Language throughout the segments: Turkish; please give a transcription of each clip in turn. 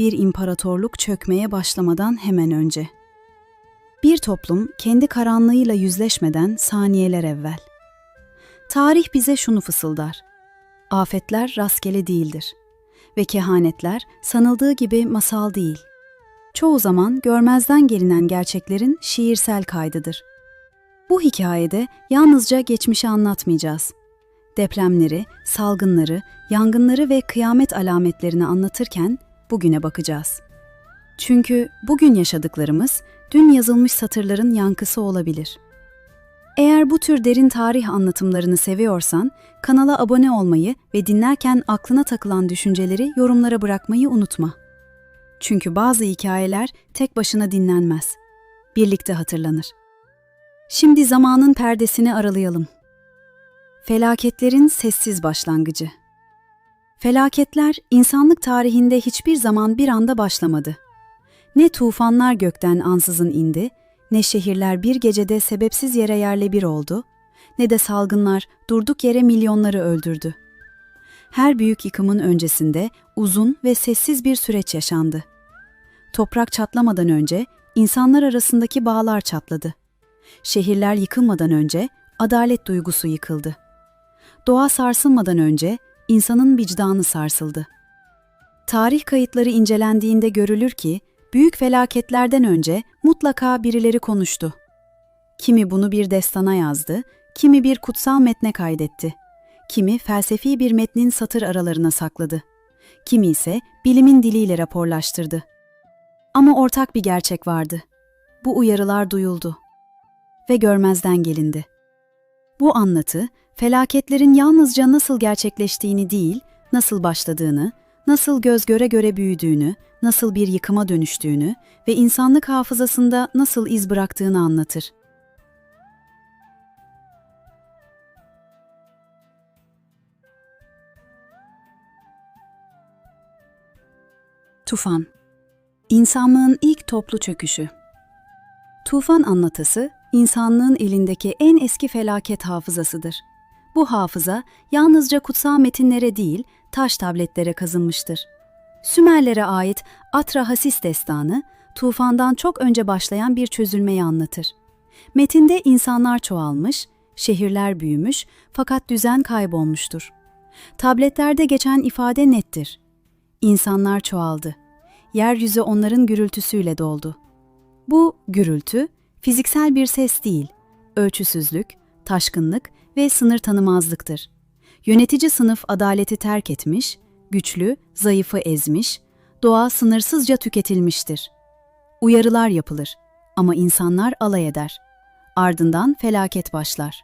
bir imparatorluk çökmeye başlamadan hemen önce. Bir toplum kendi karanlığıyla yüzleşmeden saniyeler evvel. Tarih bize şunu fısıldar. Afetler rastgele değildir ve kehanetler sanıldığı gibi masal değil. Çoğu zaman görmezden gelinen gerçeklerin şiirsel kaydıdır. Bu hikayede yalnızca geçmişi anlatmayacağız. Depremleri, salgınları, yangınları ve kıyamet alametlerini anlatırken bugüne bakacağız. Çünkü bugün yaşadıklarımız dün yazılmış satırların yankısı olabilir. Eğer bu tür derin tarih anlatımlarını seviyorsan, kanala abone olmayı ve dinlerken aklına takılan düşünceleri yorumlara bırakmayı unutma. Çünkü bazı hikayeler tek başına dinlenmez. Birlikte hatırlanır. Şimdi zamanın perdesini aralayalım. Felaketlerin sessiz başlangıcı. Felaketler insanlık tarihinde hiçbir zaman bir anda başlamadı. Ne tufanlar gökten ansızın indi, ne şehirler bir gecede sebepsiz yere yerle bir oldu, ne de salgınlar durduk yere milyonları öldürdü. Her büyük yıkımın öncesinde uzun ve sessiz bir süreç yaşandı. Toprak çatlamadan önce insanlar arasındaki bağlar çatladı. Şehirler yıkılmadan önce adalet duygusu yıkıldı. Doğa sarsılmadan önce insanın vicdanı sarsıldı. Tarih kayıtları incelendiğinde görülür ki büyük felaketlerden önce mutlaka birileri konuştu. Kimi bunu bir destana yazdı, kimi bir kutsal metne kaydetti. Kimi felsefi bir metnin satır aralarına sakladı. Kimi ise bilimin diliyle raporlaştırdı. Ama ortak bir gerçek vardı. Bu uyarılar duyuldu ve görmezden gelindi. Bu anlatı, felaketlerin yalnızca nasıl gerçekleştiğini değil, nasıl başladığını, nasıl göz göre göre büyüdüğünü, nasıl bir yıkıma dönüştüğünü ve insanlık hafızasında nasıl iz bıraktığını anlatır. Tufan İnsanlığın ilk toplu çöküşü Tufan anlatısı, insanlığın elindeki en eski felaket hafızasıdır. Bu hafıza yalnızca kutsal metinlere değil, taş tabletlere kazınmıştır. Sümerlere ait Atra-Hasis destanı, tufandan çok önce başlayan bir çözülmeyi anlatır. Metinde insanlar çoğalmış, şehirler büyümüş fakat düzen kaybolmuştur. Tabletlerde geçen ifade nettir. İnsanlar çoğaldı. Yeryüzü onların gürültüsüyle doldu. Bu gürültü fiziksel bir ses değil, ölçüsüzlük, taşkınlık ve sınır tanımazlıktır. Yönetici sınıf adaleti terk etmiş, güçlü, zayıfı ezmiş, doğa sınırsızca tüketilmiştir. Uyarılar yapılır ama insanlar alay eder. Ardından felaket başlar.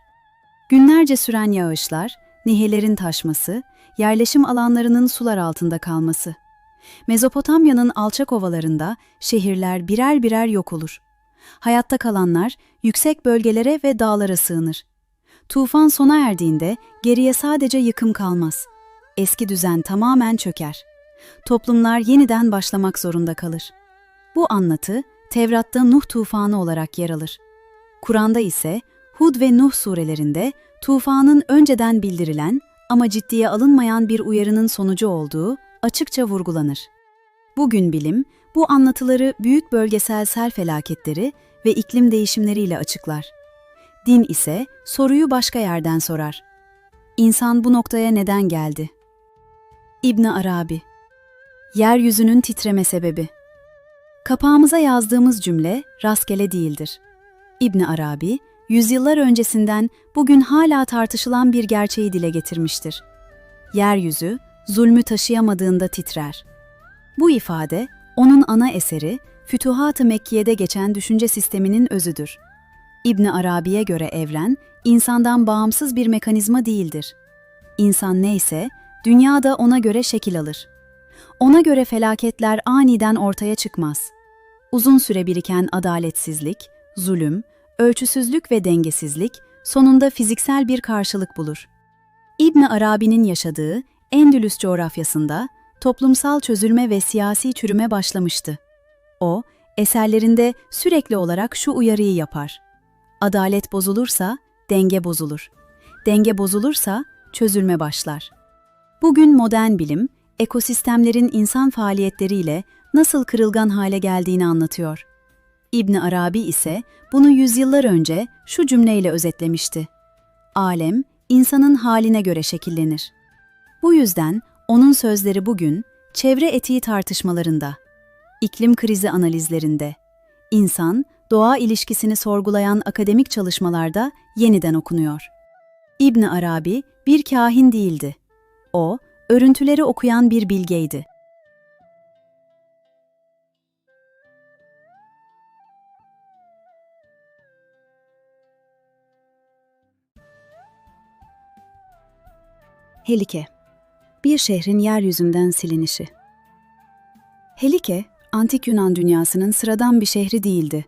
Günlerce süren yağışlar, nehirlerin taşması, yerleşim alanlarının sular altında kalması. Mezopotamya'nın alçak ovalarında şehirler birer birer yok olur. Hayatta kalanlar yüksek bölgelere ve dağlara sığınır. Tufan sona erdiğinde geriye sadece yıkım kalmaz. Eski düzen tamamen çöker. Toplumlar yeniden başlamak zorunda kalır. Bu anlatı Tevrat'ta Nuh tufanı olarak yer alır. Kur'an'da ise Hud ve Nuh surelerinde tufanın önceden bildirilen ama ciddiye alınmayan bir uyarının sonucu olduğu açıkça vurgulanır. Bugün bilim, bu anlatıları büyük bölgesel sel felaketleri ve iklim değişimleriyle açıklar. Din ise soruyu başka yerden sorar. İnsan bu noktaya neden geldi? İbn Arabi Yeryüzünün titreme sebebi Kapağımıza yazdığımız cümle rastgele değildir. İbn Arabi, yüzyıllar öncesinden bugün hala tartışılan bir gerçeği dile getirmiştir. Yeryüzü, zulmü taşıyamadığında titrer. Bu ifade, onun ana eseri, Fütuhat-ı Mekkiye'de geçen düşünce sisteminin özüdür. İbn Arabi'ye göre evren, insandan bağımsız bir mekanizma değildir. İnsan neyse, dünya da ona göre şekil alır. Ona göre felaketler aniden ortaya çıkmaz. Uzun süre biriken adaletsizlik, zulüm, ölçüsüzlük ve dengesizlik sonunda fiziksel bir karşılık bulur. İbn Arabi'nin yaşadığı Endülüs coğrafyasında toplumsal çözülme ve siyasi çürüme başlamıştı. O, eserlerinde sürekli olarak şu uyarıyı yapar. Adalet bozulursa denge bozulur. Denge bozulursa çözülme başlar. Bugün modern bilim, ekosistemlerin insan faaliyetleriyle nasıl kırılgan hale geldiğini anlatıyor. İbn Arabi ise bunu yüzyıllar önce şu cümleyle özetlemişti. Alem, insanın haline göre şekillenir. Bu yüzden onun sözleri bugün çevre etiği tartışmalarında, iklim krizi analizlerinde, insan doğa ilişkisini sorgulayan akademik çalışmalarda yeniden okunuyor. İbn Arabi bir kahin değildi. O, örüntüleri okuyan bir bilgeydi. Helike Bir şehrin yeryüzünden silinişi Helike, antik Yunan dünyasının sıradan bir şehri değildi.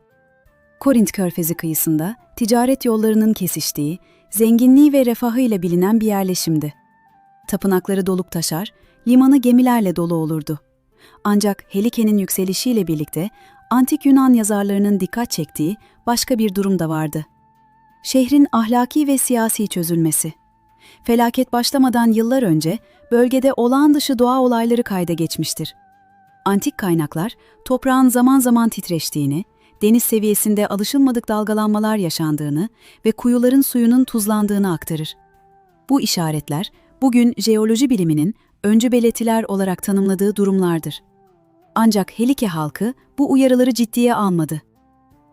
Korint körfezi kıyısında ticaret yollarının kesiştiği, zenginliği ve refahıyla bilinen bir yerleşimdi. Tapınakları dolup taşar, limanı gemilerle dolu olurdu. Ancak Helike'nin yükselişiyle birlikte antik Yunan yazarlarının dikkat çektiği başka bir durum da vardı. Şehrin ahlaki ve siyasi çözülmesi. Felaket başlamadan yıllar önce bölgede olağan dışı doğa olayları kayda geçmiştir. Antik kaynaklar toprağın zaman zaman titreştiğini, deniz seviyesinde alışılmadık dalgalanmalar yaşandığını ve kuyuların suyunun tuzlandığını aktarır. Bu işaretler bugün jeoloji biliminin öncü belirtiler olarak tanımladığı durumlardır. Ancak Helike halkı bu uyarıları ciddiye almadı.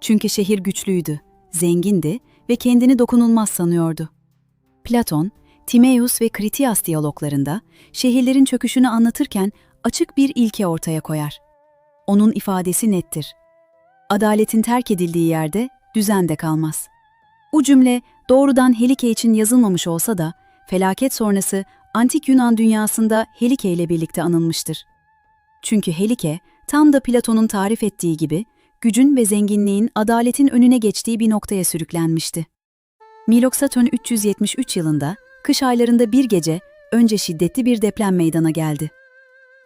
Çünkü şehir güçlüydü, zengindi ve kendini dokunulmaz sanıyordu. Platon, Timaeus ve Kritias diyaloglarında şehirlerin çöküşünü anlatırken açık bir ilke ortaya koyar. Onun ifadesi nettir. Adaletin terk edildiği yerde düzen de kalmaz. Bu cümle doğrudan Helike için yazılmamış olsa da felaket sonrası antik Yunan dünyasında Helike ile birlikte anılmıştır. Çünkü Helike tam da Platon'un tarif ettiği gibi gücün ve zenginliğin adaletin önüne geçtiği bir noktaya sürüklenmişti. Miloksaton 373 yılında kış aylarında bir gece önce şiddetli bir deprem meydana geldi.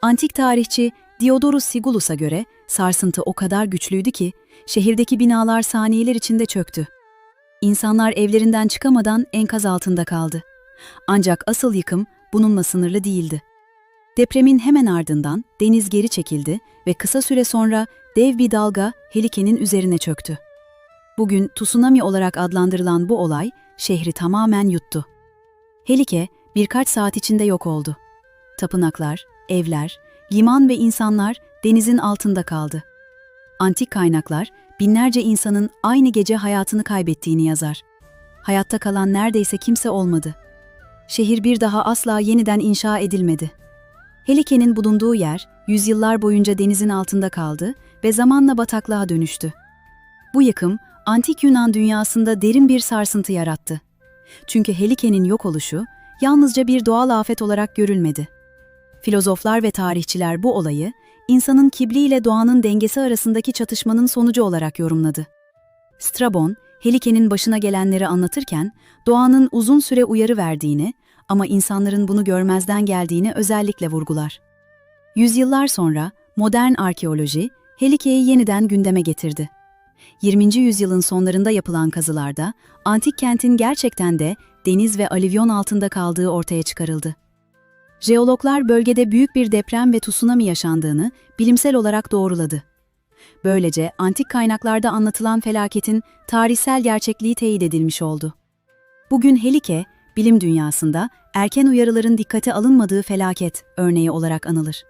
Antik tarihçi Diodorus Sigulus'a göre sarsıntı o kadar güçlüydü ki şehirdeki binalar saniyeler içinde çöktü. İnsanlar evlerinden çıkamadan enkaz altında kaldı. Ancak asıl yıkım bununla sınırlı değildi. Depremin hemen ardından deniz geri çekildi ve kısa süre sonra dev bir dalga Helike'nin üzerine çöktü. Bugün tsunami olarak adlandırılan bu olay şehri tamamen yuttu. Helike birkaç saat içinde yok oldu. Tapınaklar, evler, liman ve insanlar denizin altında kaldı. Antik kaynaklar binlerce insanın aynı gece hayatını kaybettiğini yazar. Hayatta kalan neredeyse kimse olmadı. Şehir bir daha asla yeniden inşa edilmedi. Helike'nin bulunduğu yer yüzyıllar boyunca denizin altında kaldı ve zamanla bataklığa dönüştü. Bu yıkım antik Yunan dünyasında derin bir sarsıntı yarattı. Çünkü Helike'nin yok oluşu yalnızca bir doğal afet olarak görülmedi. Filozoflar ve tarihçiler bu olayı insanın kibriyle doğanın dengesi arasındaki çatışmanın sonucu olarak yorumladı. Strabon, Helike'nin başına gelenleri anlatırken doğanın uzun süre uyarı verdiğini ama insanların bunu görmezden geldiğini özellikle vurgular. Yüzyıllar sonra modern arkeoloji Helike'yi yeniden gündeme getirdi. 20. yüzyılın sonlarında yapılan kazılarda antik kentin gerçekten de deniz ve alivyon altında kaldığı ortaya çıkarıldı. Jeologlar bölgede büyük bir deprem ve tsunami yaşandığını bilimsel olarak doğruladı. Böylece antik kaynaklarda anlatılan felaketin tarihsel gerçekliği teyit edilmiş oldu. Bugün Helike, bilim dünyasında erken uyarıların dikkate alınmadığı felaket örneği olarak anılır.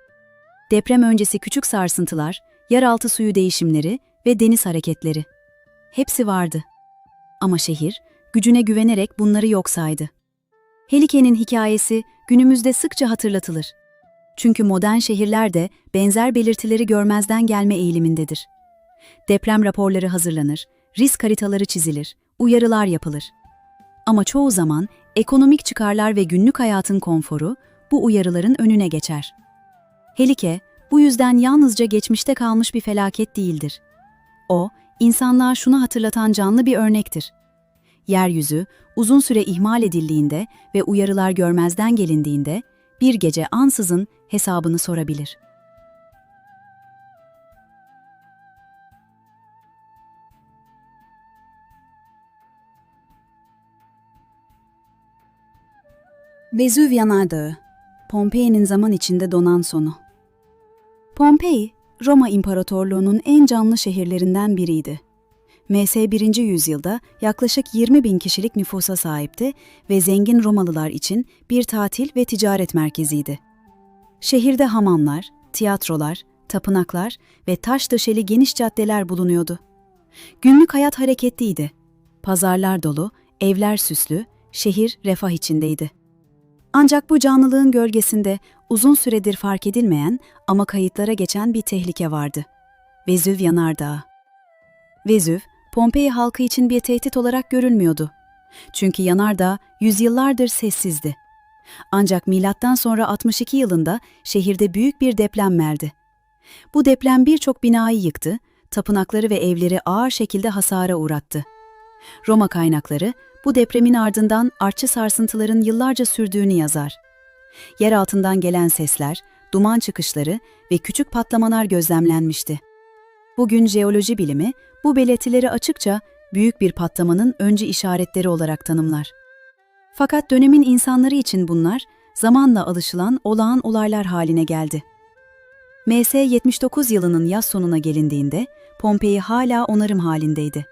Deprem öncesi küçük sarsıntılar, yeraltı suyu değişimleri ve deniz hareketleri. Hepsi vardı. Ama şehir, gücüne güvenerek bunları yok saydı. Helike'nin hikayesi günümüzde sıkça hatırlatılır. Çünkü modern şehirler de benzer belirtileri görmezden gelme eğilimindedir. Deprem raporları hazırlanır, risk haritaları çizilir, uyarılar yapılır. Ama çoğu zaman ekonomik çıkarlar ve günlük hayatın konforu bu uyarıların önüne geçer. Helike, bu yüzden yalnızca geçmişte kalmış bir felaket değildir. O, insanlığa şunu hatırlatan canlı bir örnektir. Yeryüzü uzun süre ihmal edildiğinde ve uyarılar görmezden gelindiğinde bir gece ansızın hesabını sorabilir. Vezüv Yanardağı Pompei'nin zaman içinde donan sonu Pompei, Roma İmparatorluğu'nun en canlı şehirlerinden biriydi. MS 1. yüzyılda yaklaşık 20 bin kişilik nüfusa sahipti ve zengin Romalılar için bir tatil ve ticaret merkeziydi. Şehirde hamamlar, tiyatrolar, tapınaklar ve taş döşeli geniş caddeler bulunuyordu. Günlük hayat hareketliydi. Pazarlar dolu, evler süslü, şehir refah içindeydi. Ancak bu canlılığın gölgesinde uzun süredir fark edilmeyen ama kayıtlara geçen bir tehlike vardı. Vezüv Yanardağı. Vezüv, Pompei halkı için bir tehdit olarak görülmüyordu. Çünkü yanardağ yüzyıllardır sessizdi. Ancak milattan sonra 62 yılında şehirde büyük bir deprem verdi. Bu deprem birçok binayı yıktı, tapınakları ve evleri ağır şekilde hasara uğrattı. Roma kaynakları bu depremin ardından artçı sarsıntıların yıllarca sürdüğünü yazar. Yer altından gelen sesler, duman çıkışları ve küçük patlamalar gözlemlenmişti. Bugün jeoloji bilimi bu belirtileri açıkça büyük bir patlamanın öncü işaretleri olarak tanımlar. Fakat dönemin insanları için bunlar zamanla alışılan olağan olaylar haline geldi. MS 79 yılının yaz sonuna gelindiğinde Pompei hala onarım halindeydi.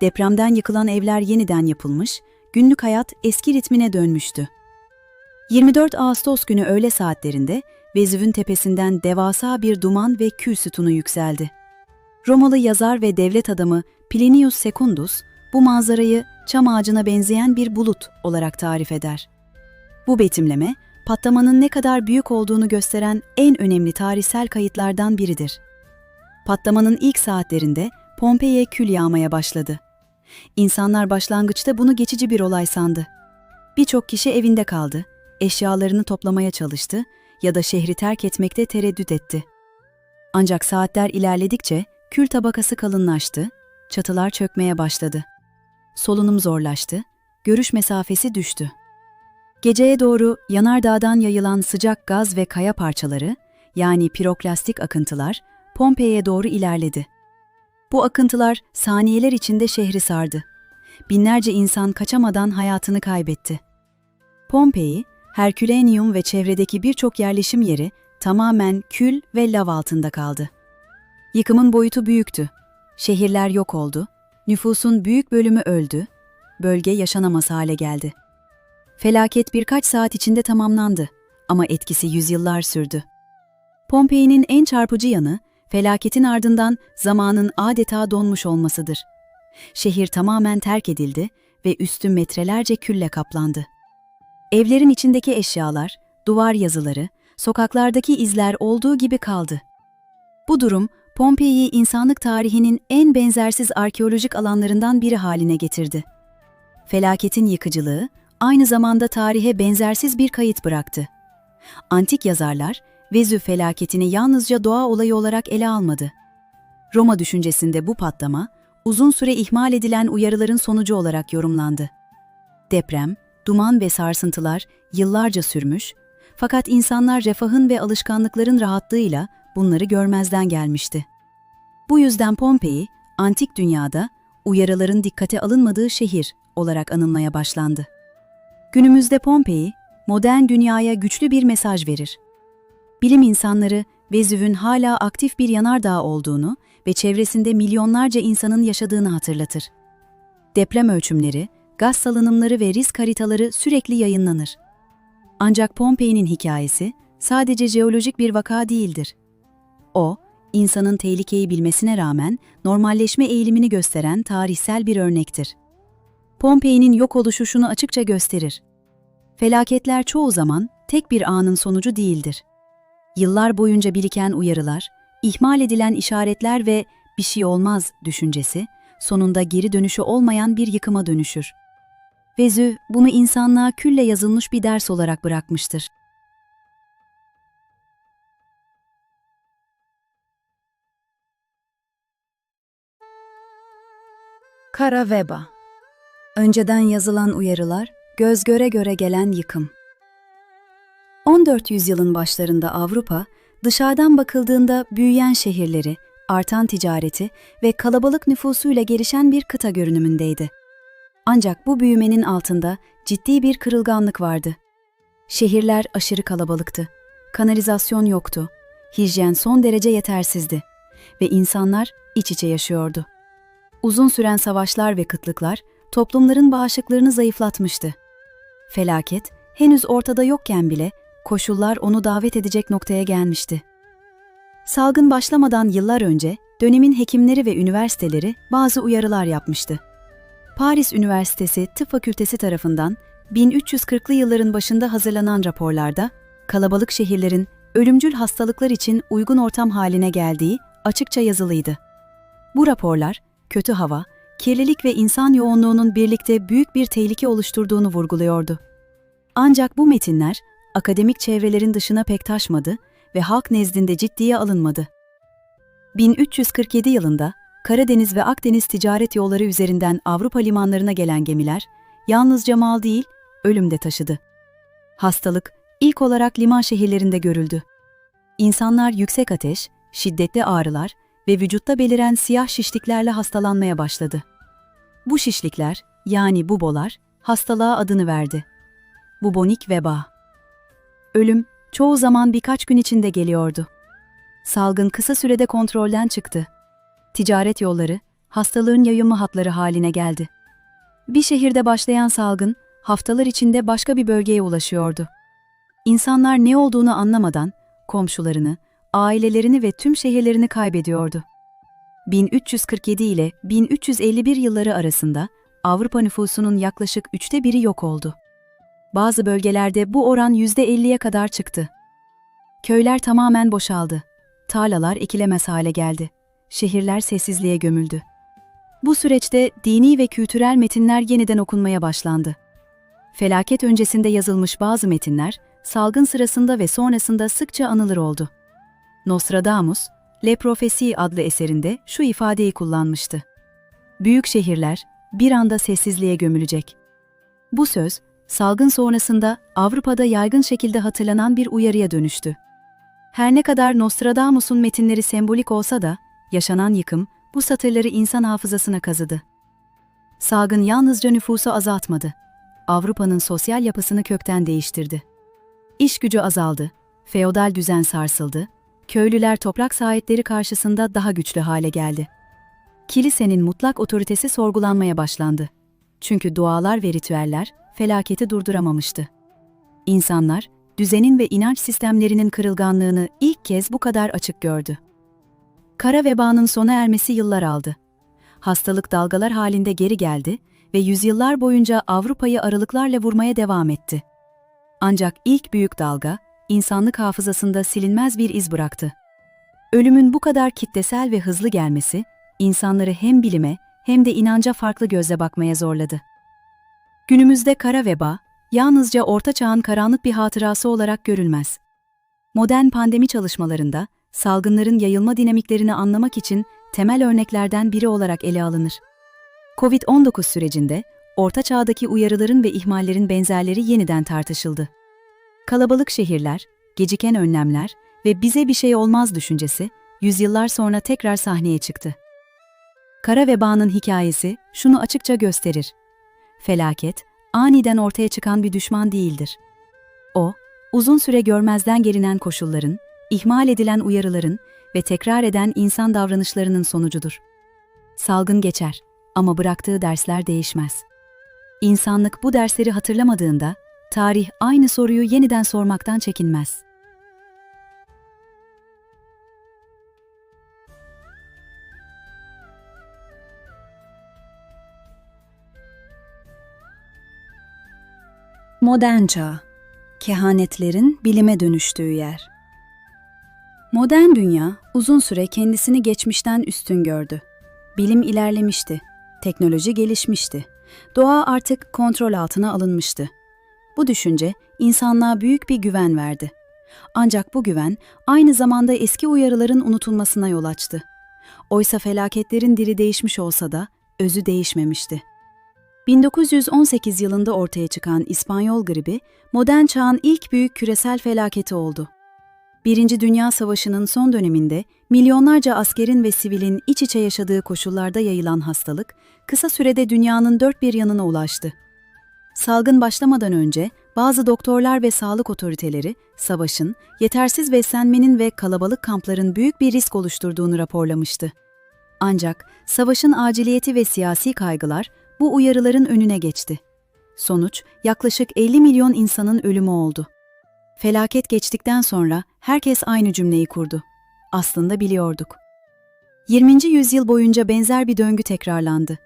Depremden yıkılan evler yeniden yapılmış, günlük hayat eski ritmine dönmüştü. 24 Ağustos günü öğle saatlerinde Vezüv'ün tepesinden devasa bir duman ve kül sütunu yükseldi. Romalı yazar ve devlet adamı Plinius Secundus bu manzarayı çam ağacına benzeyen bir bulut olarak tarif eder. Bu betimleme, patlamanın ne kadar büyük olduğunu gösteren en önemli tarihsel kayıtlardan biridir. Patlamanın ilk saatlerinde Pompei'ye kül yağmaya başladı. İnsanlar başlangıçta bunu geçici bir olay sandı. Birçok kişi evinde kaldı, eşyalarını toplamaya çalıştı ya da şehri terk etmekte tereddüt etti. Ancak saatler ilerledikçe kül tabakası kalınlaştı, çatılar çökmeye başladı. Solunum zorlaştı, görüş mesafesi düştü. Geceye doğru yanardağdan yayılan sıcak gaz ve kaya parçaları, yani piroklastik akıntılar, Pompei'ye doğru ilerledi. Bu akıntılar saniyeler içinde şehri sardı. Binlerce insan kaçamadan hayatını kaybetti. Pompei, Herculaneum ve çevredeki birçok yerleşim yeri tamamen kül ve lav altında kaldı. Yıkımın boyutu büyüktü. Şehirler yok oldu, nüfusun büyük bölümü öldü, bölge yaşanamaz hale geldi. Felaket birkaç saat içinde tamamlandı ama etkisi yüzyıllar sürdü. Pompei'nin en çarpıcı yanı, felaketin ardından zamanın adeta donmuş olmasıdır. Şehir tamamen terk edildi ve üstü metrelerce külle kaplandı. Evlerin içindeki eşyalar, duvar yazıları, sokaklardaki izler olduğu gibi kaldı. Bu durum, Pompei'yi insanlık tarihinin en benzersiz arkeolojik alanlarından biri haline getirdi. Felaketin yıkıcılığı, aynı zamanda tarihe benzersiz bir kayıt bıraktı. Antik yazarlar, Vezüv felaketini yalnızca doğa olayı olarak ele almadı. Roma düşüncesinde bu patlama, uzun süre ihmal edilen uyarıların sonucu olarak yorumlandı. Deprem, duman ve sarsıntılar yıllarca sürmüş, fakat insanlar refahın ve alışkanlıkların rahatlığıyla bunları görmezden gelmişti. Bu yüzden Pompei, antik dünyada uyarıların dikkate alınmadığı şehir olarak anılmaya başlandı. Günümüzde Pompei, modern dünyaya güçlü bir mesaj verir. Bilim insanları Vezüv'ün hala aktif bir yanardağ olduğunu ve çevresinde milyonlarca insanın yaşadığını hatırlatır. Deprem ölçümleri, gaz salınımları ve risk haritaları sürekli yayınlanır. Ancak Pompei'nin hikayesi sadece jeolojik bir vaka değildir. O, insanın tehlikeyi bilmesine rağmen normalleşme eğilimini gösteren tarihsel bir örnektir. Pompei'nin yok oluşu şunu açıkça gösterir. Felaketler çoğu zaman tek bir anın sonucu değildir. Yıllar boyunca biriken uyarılar, ihmal edilen işaretler ve bir şey olmaz düşüncesi sonunda geri dönüşü olmayan bir yıkıma dönüşür. Vezü bunu insanlığa külle yazılmış bir ders olarak bırakmıştır. Kara veba Önceden yazılan uyarılar, göz göre göre gelen yıkım. 14 yüzyılın başlarında Avrupa, dışarıdan bakıldığında büyüyen şehirleri, artan ticareti ve kalabalık nüfusuyla gelişen bir kıta görünümündeydi. Ancak bu büyümenin altında ciddi bir kırılganlık vardı. Şehirler aşırı kalabalıktı. Kanalizasyon yoktu. hijyen son derece yetersizdi ve insanlar iç içe yaşıyordu. Uzun süren savaşlar ve kıtlıklar toplumların bağışıklığını zayıflatmıştı. Felaket henüz ortada yokken bile koşullar onu davet edecek noktaya gelmişti. Salgın başlamadan yıllar önce dönemin hekimleri ve üniversiteleri bazı uyarılar yapmıştı. Paris Üniversitesi Tıp Fakültesi tarafından 1340'lı yılların başında hazırlanan raporlarda kalabalık şehirlerin ölümcül hastalıklar için uygun ortam haline geldiği açıkça yazılıydı. Bu raporlar kötü hava, kirlilik ve insan yoğunluğunun birlikte büyük bir tehlike oluşturduğunu vurguluyordu. Ancak bu metinler akademik çevrelerin dışına pek taşmadı ve halk nezdinde ciddiye alınmadı. 1347 yılında Karadeniz ve Akdeniz ticaret yolları üzerinden Avrupa limanlarına gelen gemiler yalnızca mal değil, ölüm de taşıdı. Hastalık ilk olarak liman şehirlerinde görüldü. İnsanlar yüksek ateş, şiddetli ağrılar ve vücutta beliren siyah şişliklerle hastalanmaya başladı. Bu şişlikler, yani bubolar, hastalığa adını verdi. Bubonik veba. Ölüm çoğu zaman birkaç gün içinde geliyordu. Salgın kısa sürede kontrolden çıktı. Ticaret yolları, hastalığın yayılma hatları haline geldi. Bir şehirde başlayan salgın, haftalar içinde başka bir bölgeye ulaşıyordu. İnsanlar ne olduğunu anlamadan, komşularını, ailelerini ve tüm şehirlerini kaybediyordu. 1347 ile 1351 yılları arasında Avrupa nüfusunun yaklaşık üçte biri yok oldu. Bazı bölgelerde bu oran %50'ye kadar çıktı. Köyler tamamen boşaldı. Tarlalar ekilemez hale geldi. Şehirler sessizliğe gömüldü. Bu süreçte dini ve kültürel metinler yeniden okunmaya başlandı. Felaket öncesinde yazılmış bazı metinler, salgın sırasında ve sonrasında sıkça anılır oldu. Nostradamus, Le Profesi adlı eserinde şu ifadeyi kullanmıştı. Büyük şehirler bir anda sessizliğe gömülecek. Bu söz, salgın sonrasında Avrupa'da yaygın şekilde hatırlanan bir uyarıya dönüştü. Her ne kadar Nostradamus'un metinleri sembolik olsa da, yaşanan yıkım bu satırları insan hafızasına kazıdı. Salgın yalnızca nüfusu azaltmadı. Avrupa'nın sosyal yapısını kökten değiştirdi. İş gücü azaldı, feodal düzen sarsıldı, köylüler toprak sahipleri karşısında daha güçlü hale geldi. Kilisenin mutlak otoritesi sorgulanmaya başlandı. Çünkü dualar ve ritüeller felaketi durduramamıştı. İnsanlar, düzenin ve inanç sistemlerinin kırılganlığını ilk kez bu kadar açık gördü. Kara vebanın sona ermesi yıllar aldı. Hastalık dalgalar halinde geri geldi ve yüzyıllar boyunca Avrupa'yı aralıklarla vurmaya devam etti. Ancak ilk büyük dalga, insanlık hafızasında silinmez bir iz bıraktı. Ölümün bu kadar kitlesel ve hızlı gelmesi, insanları hem bilime hem de inanca farklı gözle bakmaya zorladı. Günümüzde kara veba, yalnızca Orta Çağ'ın karanlık bir hatırası olarak görülmez. Modern pandemi çalışmalarında, salgınların yayılma dinamiklerini anlamak için temel örneklerden biri olarak ele alınır. Covid-19 sürecinde, Orta Çağ'daki uyarıların ve ihmallerin benzerleri yeniden tartışıldı. Kalabalık şehirler, geciken önlemler ve bize bir şey olmaz düşüncesi, yüzyıllar sonra tekrar sahneye çıktı. Kara vebanın hikayesi şunu açıkça gösterir. Felaket, aniden ortaya çıkan bir düşman değildir. O, uzun süre görmezden gelinen koşulların, ihmal edilen uyarıların ve tekrar eden insan davranışlarının sonucudur. Salgın geçer ama bıraktığı dersler değişmez. İnsanlık bu dersleri hatırlamadığında, tarih aynı soruyu yeniden sormaktan çekinmez. Modern çağ, kehanetlerin bilime dönüştüğü yer. Modern dünya uzun süre kendisini geçmişten üstün gördü. Bilim ilerlemişti, teknoloji gelişmişti, doğa artık kontrol altına alınmıştı. Bu düşünce insanlığa büyük bir güven verdi. Ancak bu güven aynı zamanda eski uyarıların unutulmasına yol açtı. Oysa felaketlerin dili değişmiş olsa da özü değişmemişti. 1918 yılında ortaya çıkan İspanyol gribi, modern çağın ilk büyük küresel felaketi oldu. Birinci Dünya Savaşı'nın son döneminde milyonlarca askerin ve sivilin iç içe yaşadığı koşullarda yayılan hastalık, kısa sürede dünyanın dört bir yanına ulaştı. Salgın başlamadan önce bazı doktorlar ve sağlık otoriteleri savaşın, yetersiz beslenmenin ve kalabalık kampların büyük bir risk oluşturduğunu raporlamıştı. Ancak savaşın aciliyeti ve siyasi kaygılar bu uyarıların önüne geçti. Sonuç yaklaşık 50 milyon insanın ölümü oldu. Felaket geçtikten sonra herkes aynı cümleyi kurdu. Aslında biliyorduk. 20. yüzyıl boyunca benzer bir döngü tekrarlandı.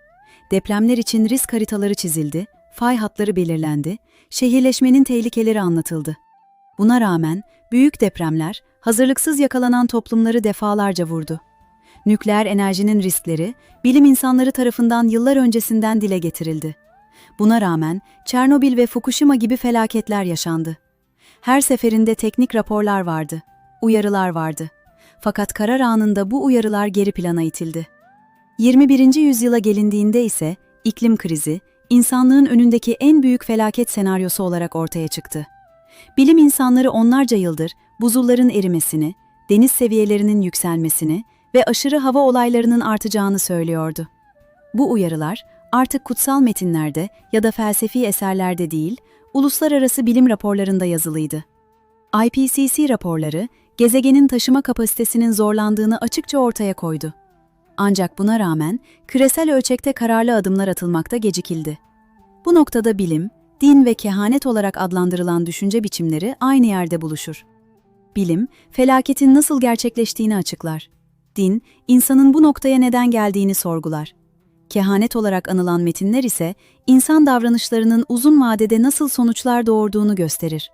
Depremler için risk haritaları çizildi, fay hatları belirlendi, şehirleşmenin tehlikeleri anlatıldı. Buna rağmen büyük depremler hazırlıksız yakalanan toplumları defalarca vurdu. Nükleer enerjinin riskleri bilim insanları tarafından yıllar öncesinden dile getirildi. Buna rağmen Çernobil ve Fukushima gibi felaketler yaşandı. Her seferinde teknik raporlar vardı, uyarılar vardı. Fakat karar anında bu uyarılar geri plana itildi. 21. yüzyıla gelindiğinde ise iklim krizi, insanlığın önündeki en büyük felaket senaryosu olarak ortaya çıktı. Bilim insanları onlarca yıldır buzulların erimesini, deniz seviyelerinin yükselmesini ve aşırı hava olaylarının artacağını söylüyordu. Bu uyarılar artık kutsal metinlerde ya da felsefi eserlerde değil, uluslararası bilim raporlarında yazılıydı. IPCC raporları, gezegenin taşıma kapasitesinin zorlandığını açıkça ortaya koydu. Ancak buna rağmen küresel ölçekte kararlı adımlar atılmakta gecikildi. Bu noktada bilim, din ve kehanet olarak adlandırılan düşünce biçimleri aynı yerde buluşur. Bilim, felaketin nasıl gerçekleştiğini açıklar. Din, insanın bu noktaya neden geldiğini sorgular. Kehanet olarak anılan metinler ise insan davranışlarının uzun vadede nasıl sonuçlar doğurduğunu gösterir.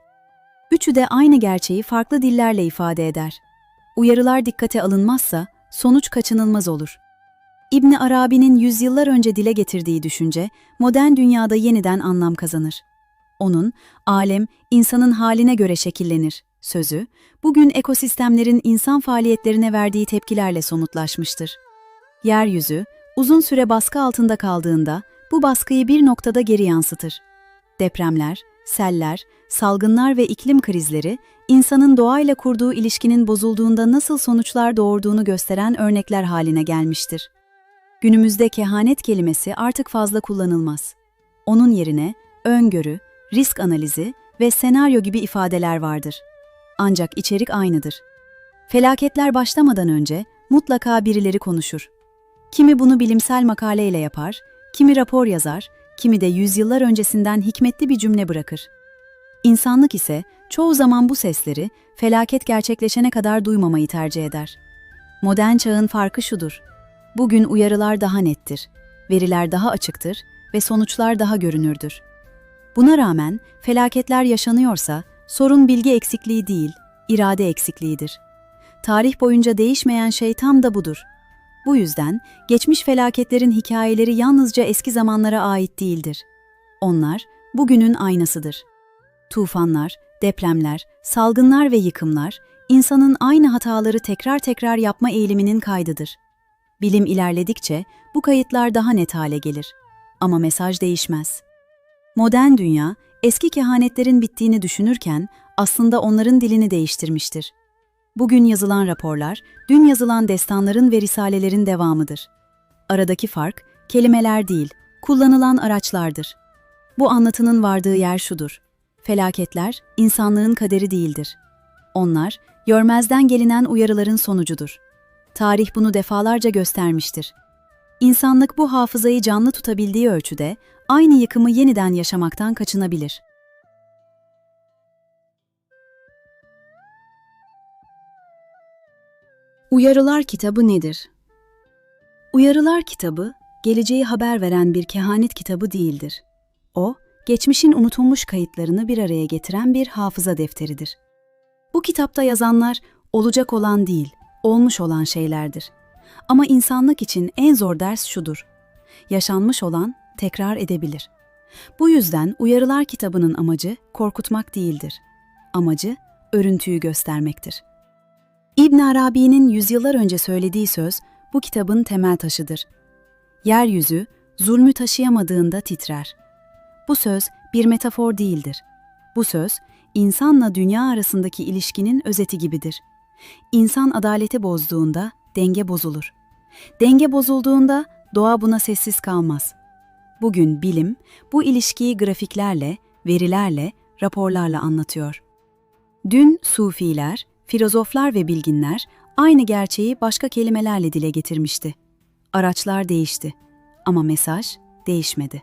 Üçü de aynı gerçeği farklı dillerle ifade eder. Uyarılar dikkate alınmazsa sonuç kaçınılmaz olur. İbn Arabi'nin yüzyıllar önce dile getirdiği düşünce modern dünyada yeniden anlam kazanır. Onun alem insanın haline göre şekillenir sözü bugün ekosistemlerin insan faaliyetlerine verdiği tepkilerle somutlaşmıştır. Yeryüzü uzun süre baskı altında kaldığında bu baskıyı bir noktada geri yansıtır. Depremler, seller, salgınlar ve iklim krizleri insanın doğayla kurduğu ilişkinin bozulduğunda nasıl sonuçlar doğurduğunu gösteren örnekler haline gelmiştir. Günümüzde kehanet kelimesi artık fazla kullanılmaz. Onun yerine öngörü, risk analizi ve senaryo gibi ifadeler vardır. Ancak içerik aynıdır. Felaketler başlamadan önce mutlaka birileri konuşur. Kimi bunu bilimsel makaleyle yapar, kimi rapor yazar, kimi de yüzyıllar öncesinden hikmetli bir cümle bırakır. İnsanlık ise çoğu zaman bu sesleri felaket gerçekleşene kadar duymamayı tercih eder. Modern çağın farkı şudur. Bugün uyarılar daha nettir, veriler daha açıktır ve sonuçlar daha görünürdür. Buna rağmen felaketler yaşanıyorsa sorun bilgi eksikliği değil, irade eksikliğidir. Tarih boyunca değişmeyen şey tam da budur. Bu yüzden geçmiş felaketlerin hikayeleri yalnızca eski zamanlara ait değildir. Onlar bugünün aynasıdır. Tufanlar, depremler, salgınlar ve yıkımlar insanın aynı hataları tekrar tekrar yapma eğiliminin kaydıdır. Bilim ilerledikçe bu kayıtlar daha net hale gelir. Ama mesaj değişmez. Modern dünya eski kehanetlerin bittiğini düşünürken aslında onların dilini değiştirmiştir. Bugün yazılan raporlar, dün yazılan destanların ve risalelerin devamıdır. Aradaki fark, kelimeler değil, kullanılan araçlardır. Bu anlatının vardığı yer şudur. Felaketler, insanlığın kaderi değildir. Onlar, görmezden gelinen uyarıların sonucudur. Tarih bunu defalarca göstermiştir. İnsanlık bu hafızayı canlı tutabildiği ölçüde, aynı yıkımı yeniden yaşamaktan kaçınabilir. Uyarılar kitabı nedir? Uyarılar kitabı, geleceği haber veren bir kehanet kitabı değildir. O, geçmişin unutulmuş kayıtlarını bir araya getiren bir hafıza defteridir. Bu kitapta yazanlar olacak olan değil, olmuş olan şeylerdir. Ama insanlık için en zor ders şudur. Yaşanmış olan tekrar edebilir. Bu yüzden uyarılar kitabının amacı korkutmak değildir. Amacı örüntüyü göstermektir. İbn Arabi'nin yüzyıllar önce söylediği söz bu kitabın temel taşıdır. Yeryüzü zulmü taşıyamadığında titrer. Bu söz bir metafor değildir. Bu söz insanla dünya arasındaki ilişkinin özeti gibidir. İnsan adaleti bozduğunda denge bozulur. Denge bozulduğunda doğa buna sessiz kalmaz. Bugün bilim bu ilişkiyi grafiklerle, verilerle, raporlarla anlatıyor. Dün sufiler, filozoflar ve bilginler aynı gerçeği başka kelimelerle dile getirmişti. Araçlar değişti ama mesaj değişmedi.